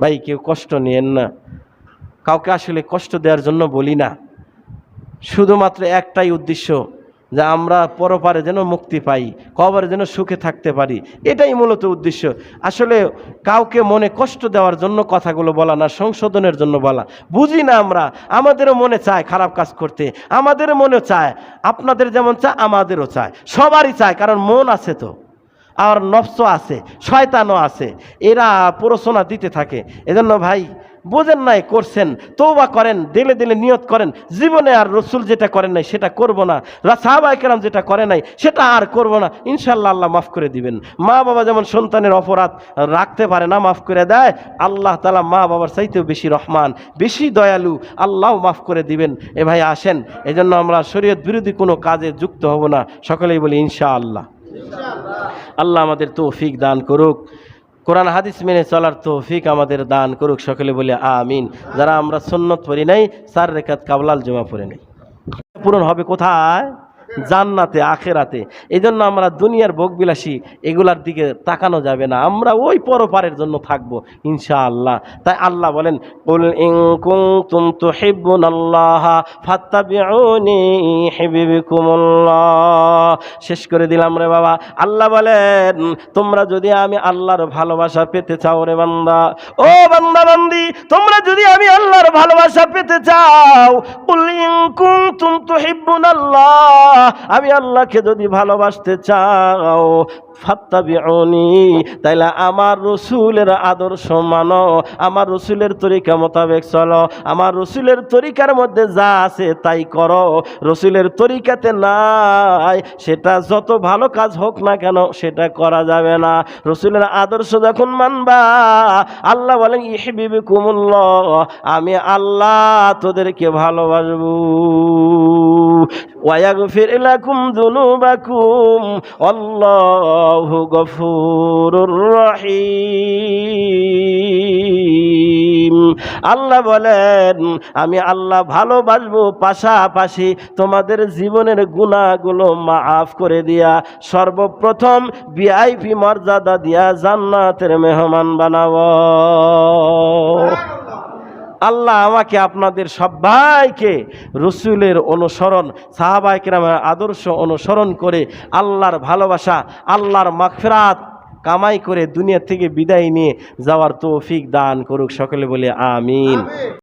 ভাই, কেউ কষ্ট নিয়েন না। কাউকে আসলে কষ্ট দেওয়ার জন্য বলি না। শুধুমাত্র একটাই উদ্দেশ্য, যে আমরা পরপারে যেন মুক্তি পাই, কবরে যেন সুখে থাকতে পারি। এটাই মূলত উদ্দেশ্য। আসলে কাউকে মনে কষ্ট দেওয়ার জন্য কথাগুলো বলা না, সংশোধনের জন্য বলা। বুঝি না আমরা, আমাদেরও মনে চায় খারাপ কাজ করতে। আমাদেরও মনে চায়, আপনাদের যেমন চায়, আমাদেরও চায়। সবারই চায়, কারণ মন আছে তো। আর নফস আছে, শয়তানও আছে, এরা প্ররোচনা দিতে থাকে। এজন্য ভাই, বোঝেন নাই, করছেন তৌবা করেন, দিলে দিলে নিয়ত করেন, জীবনে আর রসুল যেটা করেন নাই সেটা করব না সাহাবাইকেরাম যেটা করে নাই সেটা আর করব না ইনশাল্লাহ আল্লাহ মাফ করে দিবেন। মা বাবা যেমন সন্তানের অপরাধ রাখতে পারে না, মাফ করে দেয়, আল্লাহ তালা মা বাবার চাইতেও বেশি রহমান, বেশি দয়ালু, আল্লাহ মাফ করে দিবেন। এ ভাই, আসেন, এজন্য আমরা শরীয়ত বিরোধী কোনো কাজে যুক্ত হব না, সকলেই বলি ইনশাআল্লাহ। আল্লাহ আমাদের তৌফিক দান করুক। কোরআন হাদিস মেনে চলার তৌফিক আমাদের দান করুক, সকলে বলে আমিন। যারা আমরা সন্ন্যত পড়ি নাই সার রেখাত কাবলাল জমা পড়ে নেই। পূরণ হবে কোথায়? জান্নাতে, আখেরাতে। এই জন্য আমরা দুনিয়ার ভোগবিলাসী এগুলার দিকে তাকানো যাবে না। আমরা ওই পরপারের জন্য থাকব, ইনশাআল্লাহ। তাই আল্লাহ বলেন, কুল শেষ করে দিলাম রে বাবা। আল্লাহ বলেন, তোমরা যদি আমি আল্লাহর ভালোবাসা পেতে চাও রে বান্দা। ও বান্দা বান্দি, তোমরা যদি আমি আল্লাহর ভালোবাসা পেতে চাও, কুল ইন কুনতুম তুহিব্বুনাল্লাহ। আমি আল্লাহকে যদি ভালোবাসতে চাও, ফাত্তাবিউনি, তাইলে আমার রসুলের আদর্শ মানো, আমার রসুলের তরিকা মোতাবেক চলো, আমার রসুলের তরিকার মধ্যে যা আছে তাই করো, রসুলের তরিকাতে নাই, সেটা যত ভালো কাজ হোক না কেন সেটা করা যাবে না। রসুলের আদর্শ যখন মানবা, আল্লাহ বলেন ইহবিবি কুমুল্ল আমি আল্লাহ তোদেরকে ভালোবাসবো। ওয়াগফির লাকুম দুনুবাকুম। আল্লাহু গফুরুর রহিম। আল্লাহ বলেন, আমি আল্লাহ ভালোবাসবো, পাশাপাশি তোমাদের জীবনের গুণাগুলো মাফ করে দিয়া সর্বপ্রথম ভিআইপি মর্যাদা দিয়া জান্নাতের মেহমান বানাবো। আল্লাহ আমাকে আপনাদের সবাইকে রসুলের অনুসরণ সাহাবাই কেরামের আদর্শ অনুসরণ করে আল্লাহর ভালোবাসা, আল্লাহর মাগফিরাত কামাই করে দুনিয়া থেকে বিদায় নিয়ে যাওয়ার তৌফিক দান করুক সকলে বলে আমিন।